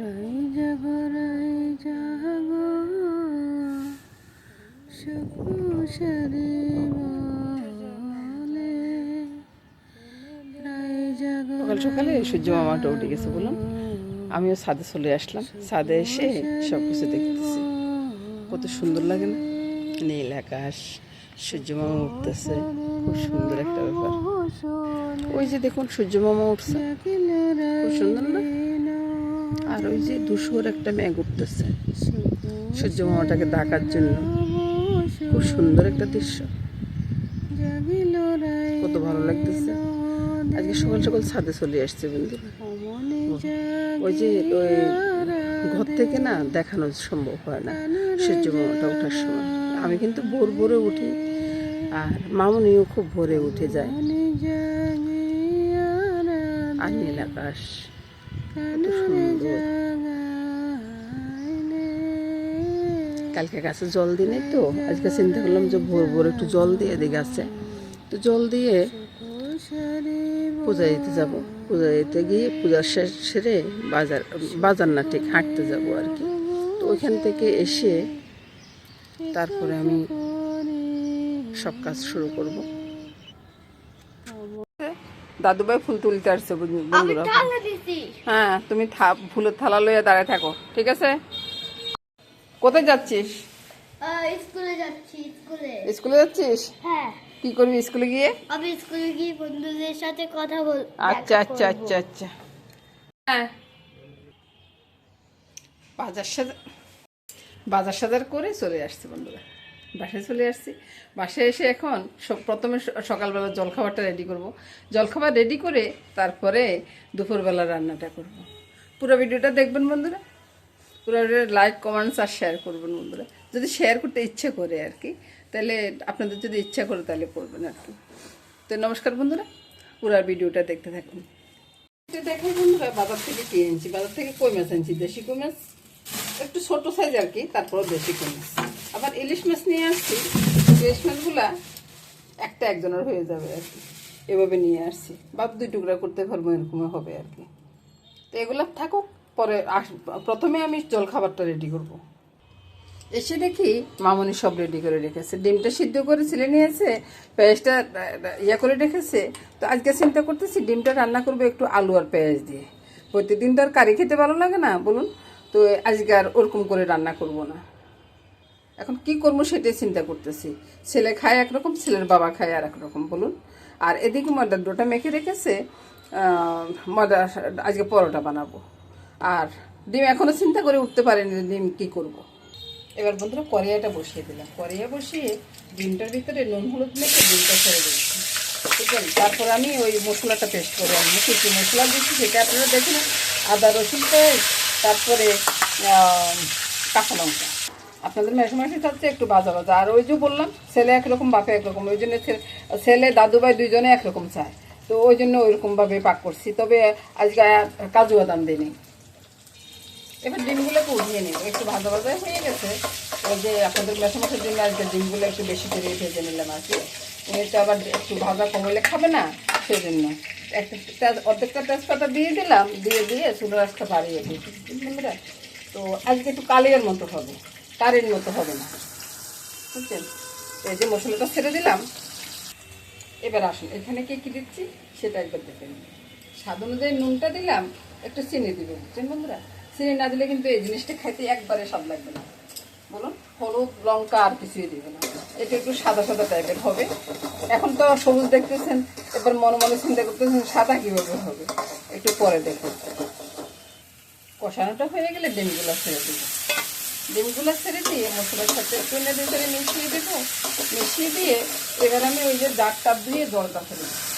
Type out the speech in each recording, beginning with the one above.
রাই জাগো রাই জাগো। সুকুশারে সকাল সকালে সূর্য মামাটা উঠে গেছে বলুন আমিও ছাদে চলে আসলাম। ছাদে এসে সব কিছু দেখতেছি। কত সুন্দর লাগে না? নীল আকাশ সূর্য মামা উঠতেছে। খুব সুন্দর একটা ব্যাপার। ওই যে দেখুন সূর্য মামা উঠছে। খুব সুন্দর না? আর ওই যে ধূসর একটা মেঘ উঠতেছে সূর্য মামাটাকে ডাকার জন্য। খুব সুন্দর একটা দৃশ্য। কত ভালো লাগতেছে। আজকে সকাল সকাল ছাদে চলে আসছে বন্ধুরা মনে ওই যে ওই ঘর থেকে না দেখানো সম্ভব হয় না সূর্য মামাটা ওঠার সময়। আমি কিন্তু ভোর ভোরে উঠি। আর মামুনিও খুব ভোরে উঠে যায়। আর নীল আকাশ কালকে গাছে জল দিই নাই তো, আজকে চিন্তা করলাম যে ভোর ভোর একটু জল দিয়ে দিই গাছে। তো জল দিয়ে পূজা দিতে যাব। পূজা দিতে গিয়ে পূজার শেষ সেরে বাজার বাজার না ঠিক হাঁটতে যাব আর কি। তো ওইখান থেকে এসে তারপরে আমি সব কাজ শুরু করব। দাদুভাই ফুল তুলতে আসছে বন্ধুরা। হ্যাঁ তুমি থা- ফুলের থালা লইয়া দাঁড়ায় থাকো ঠিক আছে? কোথায় যাচ্ছিস? স্কুলে যাচ্ছি স্কুলে। স্কুলে যাচ্ছিস? হ্যাঁ। কি করবি স্কুলে গিয়ে? আমি স্কুলে গিয়ে বন্ধুদের সাথে কথা বল আচ্ছা আচ্ছা আচ্ছা আচ্ছা। হ্যাঁ। বাজার সাজার বাজার সাজার করে চলে আসছে বন্ধুরা। বাসায় চলে আসছি। বাসায় এসে এখন প্রথমে সকালবেলা জলখাবারটা রেডি করব। জলখাবার রেডি করে তারপরে দুপুরবেলা রান্নাটা করব। পুরো ভিডিওটা দেখবেন বন্ধুরা। পুরো লাইক কমেন্টস আর শেয়ার করবেন বন্ধুরা। যদি শেয়ার করতে ইচ্ছে করে আর কি, তাহলে আপনাদের যদি ইচ্ছা করে তাহলে করবেন আর কি। তো নমস্কার বন্ধুরা। পুরো ভিডিওটা দেখতে থাকুন। দেখাই বন্ধুরা, বাজার থেকে কি এনেছি? বাজার থেকে কই মাছ আনছি দেশি কই মাছ? একটু ছোট সাইজ আর কি তারপর দেশি কই মাছ। আবার ইলিশ মাছ নিয়ে আসছি, ইলিশ মাছগুলা একটা একজনের হয়ে যাবে আর কি। এভাবে নিয়ে আসছি। বা দুই টুকরা করতে পারব, এরকম হবে আর কি। তো এগুলো থাকুক, পরে আস, প্রথমে আমি জল খাবারটা রেডি করব। এসে দেখি মামনি সব রেডি করে রেখেছে। ডিমটা সিদ্ধ করে ছিলে নিয়েছে, পেঁয়াজটা ইয়ে করে রেখেছে। তো আজকে চিন্তা করতেছি, ডিমটা রান্না করব একটু আলু আর পেঁয়াজ দিয়ে। প্রতিদিন তো আর কারি খেতে ভালো লাগে না, বলুন? তো আজকে আর ওরকম করে রান্না করব না। এখন কি করব সেটাই চিন্তা করতেছি। ছেলে খায় একরকম, ছেলের বাবা খায় আর একরকম, বলুন। আর এদিকে ময়দার ডোটা মেখে রেখেছে ময়দা আজকে পরোটা বানাবো। আর ডিম এখনও চিন্তা করে উঠতে পারিনি ডিম কি করব। এবার বন্ধুরা করিয়াটা বসিয়ে দিলাম। করিয়া বসিয়ে ডিমটার ভিতরে নুন, হলুদ মেখে ডিমটা ছেড়ে দিচ্ছি বুঝলেন তারপর আমি ওই মশলাটা পেস্ট করে আনব। কী কী মশলা দিচ্ছি সেটা আপনারা দেখুন আদা রসুন পেস্ট, তারপরে কাঁচা লঙ্কা। আপনাদের মেশো থাকছে, একটু বাজা বাজা। আর ওই যে বললাম, ছেলে একরকম, বাপে একরকম, ওই জন্য ছেলে- দাদু ভাই দুইজনে একরকম চায়। তো ওই জন্য ওইরকমভাবে পাক করছি। তবে আজকে কাজু বাদাম দিই এবার ডিমগুলো ডিমগুলোকে উঠিয়ে নেব। একটু ভাজা ভাজা হয়ে গেছে। ওই যে আপনাদের মেশো মাসের জন্য আজকে ডিমগুলো একটু বেশি করে ভেজে নিলাম আর কি। উনি তো আবার একটু ভাজা কমলে খাবে না সেই জন্য একটা অর্ধেকটা তেজপাতা দিয়ে দিলাম, দিয়ে দিয়ে চুলো রাস্তা বাড়িয়ে দিয়েছি। তো আজকে একটু কালিয়ার মতো হবে। কারের মতো হবে না। বুঝছেন? এই যে মশলাটা ছেড়ে দিলাম। এবার আসুন, এখানে কি কি দিচ্ছি সেটা একবার দেখে নিন। স্বাদ অনুযায়ী নুনটা দিলাম, একটু চিনি দিব, বুঝছেন বন্ধুরা? চিনি না দিলে কিন্তু এই জিনিসটা খাইতে একবারে স্বাদ লাগবে না। বলুন, হলুদ, লঙ্কা আর কিছুই দিবে না। এটা একটু সাদা সাদা টাইপের হবে। এখন তো সবুজ দেখতেছেন, এবার মনে মনে চিন্তা করতেছেন সাদা কীভাবে হবে। একটু পরে দেখুন। কষানোটা হয়ে গেলে ডিমগুলো ছেড়ে দেবো ডিমগুলো ছেড়ে দিয়ে মশলার সাথে একটু নেড়ে করে মিশিয়ে দেবো। মিশিয়ে দিয়ে এবার আমি ওই যে ডাক টাপ দিয়ে জলটা ফেলে দেবো।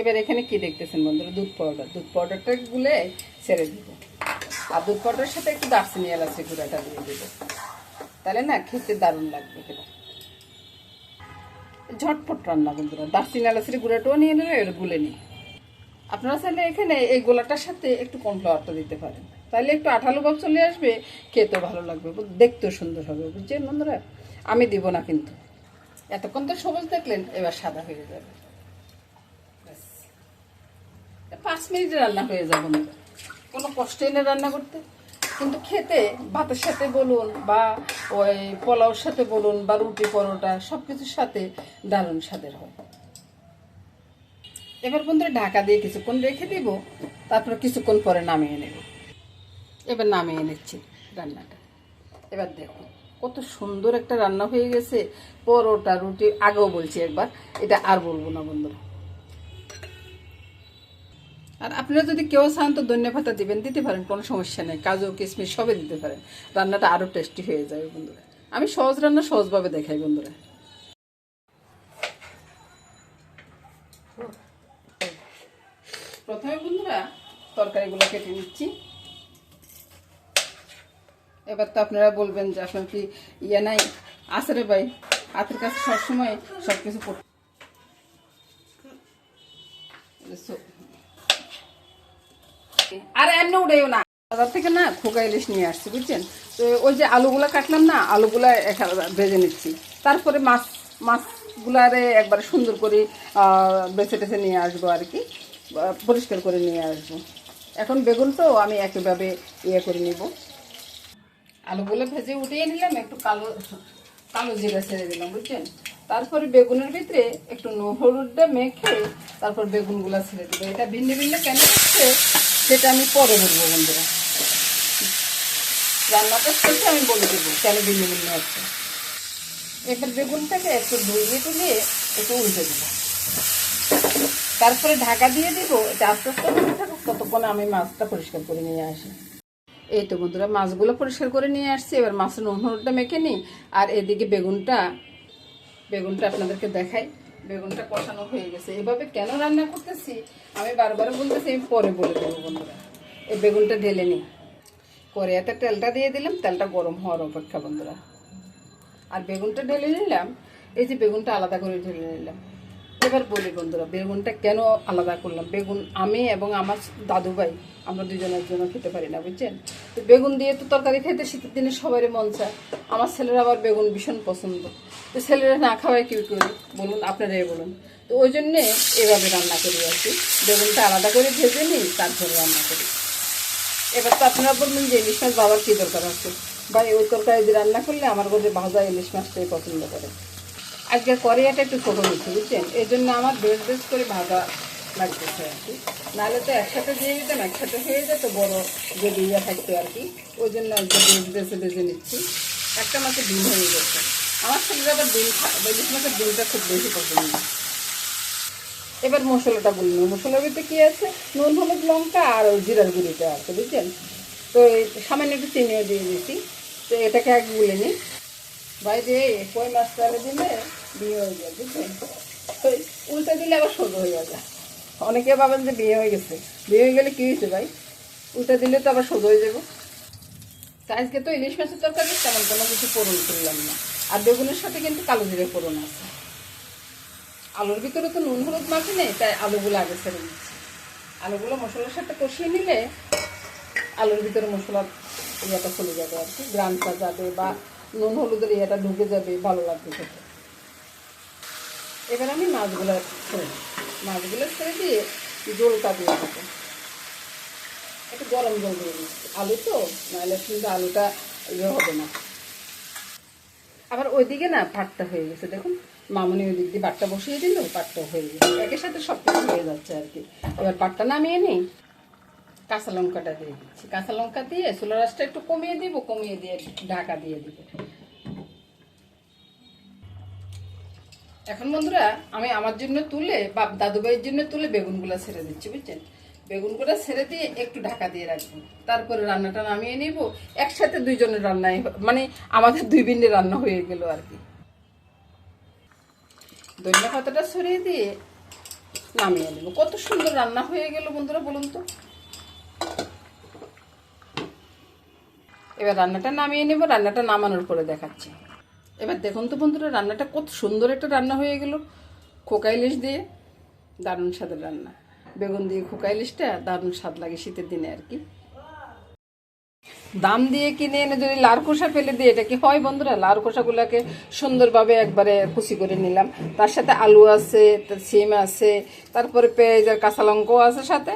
এবার এখানে কি দেখতেছেন বন্ধুরা? দুধ পাউডার। দুধ পাউডারটা গুলে ছেড়ে দিব। আর দুধ পাউডারের সাথে একটু দার্চিনি এলাচি গুঁড়াটা দিয়ে দেবো। তাহলে না খেতে দারুণ লাগবে খেতে। ঝটপট রান্না বন্ধুরা। দার্চিনি এলাচির গুঁড়াটাও নিয়ে নেবে, এবার গুলে নিই। আপনারা চাইলে এখানে এই গোলাটার সাথে একটু কর্নফ্লাওয়ারটা দিতে পারেন। তাহলে একটু আঠালো ভাব চলে আসবে, খেতেও ভালো লাগবে দেখতেও সুন্দর হবে, বুঝছেন বন্ধুরা? আমি দিব না কিন্তু। এতক্ষণ তো সবুজ দেখলেন, এবার সাদা হয়ে যাবে। পাঁচ মিনিটে রান্না হয়ে বন্ধুরা। কোনো কষ্টই নেই রান্না করতে। কিন্তু খেতে ভাতের সাথে বলুন বা ওই পোলাওর সাথে বলুন বা রুটি পরোটা সব কিছুর সাথে দারুণ স্বাদের হয়। এবার বন্ধুরা ঢাকা দিয়ে কিছুক্ষণ রেখে দিব, তারপরে কিছুক্ষণ পরে নামিয়ে নেব। এবার নামিয়ে নিচ্ছি রান্নাটা। এবার দেখো, কত সুন্দর একটা রান্না হয়ে গেছে, পরোটা, রুটি, আগেও বলছি একবার, এটা আর বলব না বন্ধুরা। আর আপনারা যদি কেউ চান তো ধন্য পাতা দিবেন, দিতে পারেন, কোনো সমস্যা নেই, কাজু, কিশমিশ সবই দিতে পারেন। রান্নাটা আরও টেস্টি হয়ে যাবে বন্ধুরা। আমি সহজ রান্না সহজভাবে দেখাই বন্ধুরা। প্রথমে বন্ধুরা, তরকারিগুলো কেটে নিচ্ছি। এবার তো আপনারা বলবেন যে আপনার কি ইয়ে নাই। আছে রে ভাই, হাতের কাছে সবসময় সব কিছু আর এমনি উড়েও না। বাজার থেকে না খোকা ইলিশ নিয়ে আসছি, বুঝছেন? তো ওই যে আলুগুলা কাটলাম না, আলুগুলা ভেজে নিচ্ছি। তারপরে মাছ, মাছগুলারে একবার সুন্দর করে বেছে টেছে নিয়ে আসব আর কি। পরিষ্কার করে নিয়ে আসব। এখন বেগুন তো আমি একইভাবে ইয়ে করে নিব। আলুগুলো ভেজে উঠিয়ে নিলাম, একটু কালো কালো জিরা ছেড়ে দিলাম, বুঝছেন? তারপরে বেগুনের ভিতরে একটু হলুদটা মেখে তারপর বেগুনগুলো ছেড়ে দেবো। এটা ভিন্ন ভিন্ন কেন হচ্ছে, সেটা আমি পরে বলব বন্ধুরা। রান্নাটা শেষে আমি বলে দেবো কেন ভিন্ন ভিন্ন হচ্ছে। এবার বেগুনটাকে একটু ধুয়ে তুলিয়ে একটু উল্টে দেবো। তারপরে ঢাকা দিয়ে দিব, এটা আস্তে আস্তে হতে থাকুক, ততক্ষণে আমি মাছটা পরিষ্কার করে নিয়ে আসি। এই তো বন্ধুরা, মাছগুলো পরিষ্কার করে নিয়ে আসছি, এবার মাছের নুন হলুদটা মেখে নিই, আর এদিকে বেগুনটা বেগুনটা আপনাদেরকে দেখাই। বেগুনটা কষানো হয়ে গেছে। এভাবে কেন রান্না করতেছি? আমি বারবার বলতেছি, আমি পরে বলে দেবো বন্ধুরা। এই বেগুনটা ঢেলে নিই। কড়াইতে তেলটা দিয়ে দিলাম, তেলটা গরম হওয়ার অপেক্ষা বন্ধুরা। আর বেগুনটা ঢেলে নিলাম, এই যে বেগুনটা আলাদা করে ঢেলে নিলাম। এবার বলি বন্ধুরা, বেগুনটা কেন আলাদা করলাম? বেগুন আমি এবং আমার দাদু ভাই আমরা দুজনের জন্য খেতে পারি না, বুঝছেন? তো বেগুন দিয়ে তো তরকারি খেতে শীতের দিনে সবারই মন চায়। আমার ছেলেরা আবার বেগুন ভীষণ পছন্দ। তো ছেলেরা না খাওয়ায় কি করি? বলুন, আপনারাই বলুন। তো ওই জন্যে এভাবে রান্না করি আর কি। বেগুনটা আলাদা করে ভেজে নিই, তারপরে রান্না করি। এবার তো আপনারা বলবেন যে ইলিশ মাছ বাবার কী দরকার আছে? বা ওই তরকারি দিয়ে রান্না করলে আমার ঘরে ভাজা ইলিশ মাছটাই পছন্দ করে। আজকে করিয়াটা একটু ছোটো নিচ্ছি বুঝছেন? এই জন্য আমার বেশ বেশ করে ভাজা লাগতেছে আর কি। নাহলে তো একসাথে দিয়ে দিতাম, একসাথে হয়ে যেত, বড় যে ডিয়া থাকতো আর কি। ওই জন্য আজকে বেশ বেছে বেছে নিচ্ছি। একটা মাছে ডিম হয়ে গেছে। আমার ছেলেরা আবার ডিম ইলিশ মাছের ডিমটা খুব বেশি পছন্দ। এবার মশলাটা বলি নেব। মশলার ভিতরে কী আছে? নুন, হলুদ, লঙ্কা আর ওই জিরার গুঁড়িটা আছে, বুঝছেন? তো সামান্য একটু চিনিও দিয়ে দিয়েছি তো এটাকে আগে গুলে নিই। বাইরে কই মাছ তাহলে দিলে? বিয়ে হয়ে যায় তো উল্টে দিলে আবার সোজা হয়ে যাবে। অনেকে ভাবেন যে বিয়ে হয়ে গেছে। বিয়ে হয়ে গেলে কী হয়েছে ভাই? উল্টে দিলে তো আবার সোজা হয়ে যাব। তা আজকে তো ইলিশ মাছের তরকারি, তেমন কোনো কিছু পূরণ করলাম না। আর বেগুনের সাথে কিন্তু কালো জিরে পূরণ আছে। আলুর ভিতরে তো নুন, হলুদ মাখি নেই, তাই আলুগুলো আগে ছেড়ে দিচ্ছি। আলুগুলো মশলার সাথে কষিয়ে নিলে আলুর ভিতরে মশলার ইয়েটা চলে যাবে আর কি। গ্রামটা যাবে বা নুন, হলুদের ইয়েটা ঢুকে যাবে, ভালো লাগবে খেতে। এবার আমি মাছগুলো ছেড়ে দিই। মাছগুলো ছেড়ে দিয়ে জলটা দিয়ে দেবো। একটু গরম জল দিয়ে দিচ্ছি। আলু তো, নাহলে কিন্তু আলুটা ইয়ে হবে না। আবার ওইদিকে না ভাতটা হয়ে গেছে। দেখুন, মামনি ওই দিক দিয়ে বাটটা বসিয়ে দিল পাটটা হয়ে গেছে। একের সাথে সব কিছু হয়ে যাচ্ছে আর কি। এবার পাটটা নামিয়ে নিই। কাঁচা লঙ্কাটা দিয়ে দিচ্ছি। কাঁচা লঙ্কা দিয়ে চুলা রাসটা একটু কমিয়ে দিব, কমিয়ে দিয়ে ঢাকা দিয়ে দিব। এখন বন্ধুরা, আমি আমার জন্য তুলে বা দাদু ভাইয়ের জন্য তুলে বেগুনগুলো ছেড়ে দিচ্ছি, বুঝছেন? বেগুনগুলো ছেড়ে দিয়ে একটু ঢাকা দিয়ে রাখব। তারপরে রান্নাটা নামিয়ে নিব। একসাথে দুইজনের রান্নাই মানে আমাদের দুই বিন্দে রান্না হয়ে গেল আর কি। ধনিয়া পাতাটা ছড়িয়ে দিয়ে নামিয়ে নেব। কত সুন্দর রান্না হয়ে গেল বন্ধুরা, বলুন তো। এবার রান্নাটা নামিয়ে নেব। রান্নাটা নামানোর পরে দেখাচ্ছি। এবার দেখুন তো বন্ধুরা, রান্নাটা কত সুন্দর একটা রান্না হয়ে গেল। খোকা ইলিশ দিয়ে দারুণ স্বাদের রান্না। বেগুন দিয়ে খোকা ইলিশটা দারুণ স্বাদ লাগে শীতের দিনে আর কি। দাম দিয়ে কিনে এনে যদি লার খোসা ফেলে দিয়ে এটা কি হয় বন্ধুরা? লার খোসাগুলোকে সুন্দরভাবে একবারে কুচি করে নিলাম। তার সাথে আলু আছে, তার সিম আছে, তারপরে পেঁয়াজ আর কাঁচা লঙ্কাও আছে সাথে।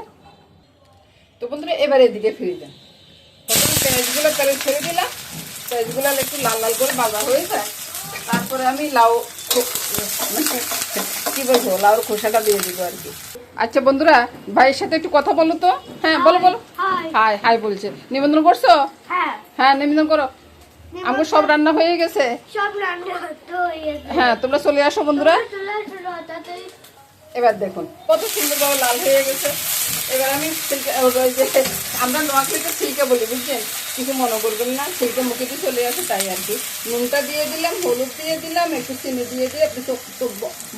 তো বন্ধুরা, এবার এদিকে ফিরে প্রথমে পেঁয়াজগুলো তেলে ছেড়ে দিলাম। পেঁয়াজগুলো একটু লাল লাল করে ভাজা হয়ে যায়। তারপরে আমি লাউ কি বলব লাউর খোসাটা দিয়ে দিব আর কি। আচ্ছা বন্ধুরা ভাইয়ের সাথে একটু কথা বলো তো। হ্যাঁ বলো বলো। হাই হাই বলছে। নিমন্ত্রণ করছ? হ্যাঁ। হ্যাঁ নিমন্ত্রণ করো। আমার সব রান্না হয়ে গেছে? হয়ে তোমরা চলে আসো বন্ধুরা। এবার দেখুন, কত সুন্দরভাবে লাল হয়ে গেছে। এবার আমি যে, আমরা নোয়াখালীতে সিল্কা বলি, বুঝছেন? কিছু মনে করবেন না সিল্কা মুখে দিয়ে চলে আসে তাই আর কি। নুনটা দিয়ে দিলাম, হলুদ দিয়ে দিলাম, একটু চিনি দিয়ে দিয়ে আপনি চোখ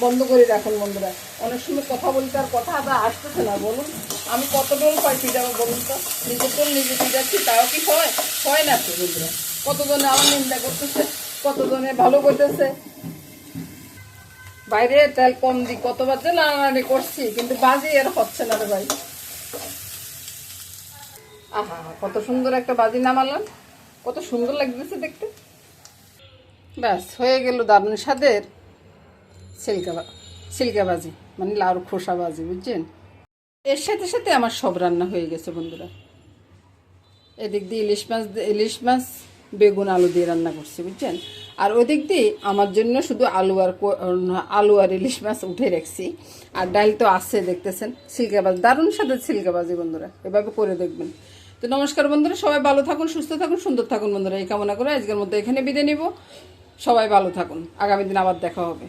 বন্ধ করে রাখুন বন্ধুরা। অনেক সময় কথা বলতে আর কথা আবার আসতেছে না, বলুন। আমি কত ডোল পাই যাব বলুন তো? নিজের ডোল নিজে দিয়ে যাচ্ছি তাও কি হয়? হয় না তো বন্ধুরা। কতজনে আমার নিন্দা করতেছে, কতজনে ভালো করতেছে বাইরে তেল কম দি, কতবার যে নাড়ানাড়ি করছি, কিন্তু বাজি এর হচ্ছে না রে ভাই। আহা, কত সুন্দর একটা বাজি নামালাম। কত সুন্দর লাগতেছে দেখতে। ব্যাস, হয়ে গেল দারুণ স্বাদের সিল্কা সিল্কা বাজি মানে লাউর খোসা বাজি, বুঝছেন? এর সাথে সাথে আমার সব রান্না হয়ে গেছে, বন্ধুরা। এদিক দিয়ে ইলিশ মাছ ইলিশ মাছ, বেগুন, আলু দিয়ে রান্না করছি, বুঝছেন? আর ওই দিক দিয়ে আমার জন্য শুধু আলু আর আলু আর ইলিশ মাছ উঠে রাখছি। আর ডাইল তো আছে, দেখতেছেন। সিল্কাবাজ দারুণ সাথে সিল্কাবাজি বন্ধুরা। এভাবে করে দেখবেন। তো নমস্কার বন্ধুরা, সবাই ভালো থাকুন, সুস্থ থাকুন, সুন্দর থাকুন বন্ধুরা। এই কামনা করে আজকের মধ্যে এখানে বিদায় নিব। সবাই ভালো থাকুন। আগামী দিন আবার দেখা হবে।